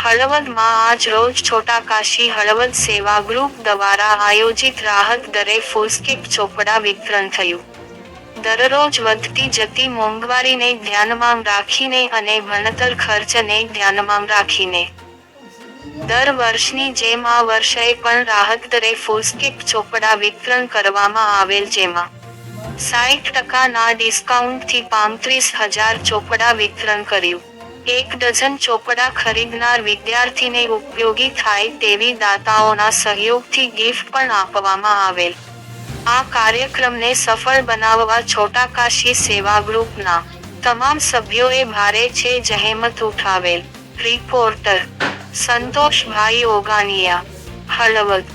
હળવદમાં આજ રોજ છોટા કાશી હળવદ સેવા ગ્રુપ દ્વારા આયોજિત રાહત દરે ફૂસકીપ ચોપડા વિતરણ થયું. દરરોજ વધતી જતી મોંઘવારીને ધ્યાનમાં રાખીને અને ભણતર ખર્ચને ધ્યાનમાં રાખીને. દર વર્ષની જેમ આ વર્ષે પણ રાહત દરે ફૂસકીપ ચોપડા વિતરણ કરવામાં આવેલ જેમાં સાઠ ટકાના ડિસ્કાઉન્ટથી પાંત્રીસ હજાર ચોપડા વિતરણ કર્યું. એક ડઝન ચોપડા ખરીદનાર વિદ્યાર્થીને ઉપયોગી થાય તેવી દાતાઓના સહયોગથી ગિફ્ટ પણ આપવામાં આવેલ. આ કાર્યક્રમને સફળ બનાવવા છોટા કાશી સેવા ગ્રુપના તમામ સભ્યોએ ભારે છે જહેમત ઉઠાવેલ. રિપોર્ટર સંતોષભાઈ ઓગાનિયા, હળવદ.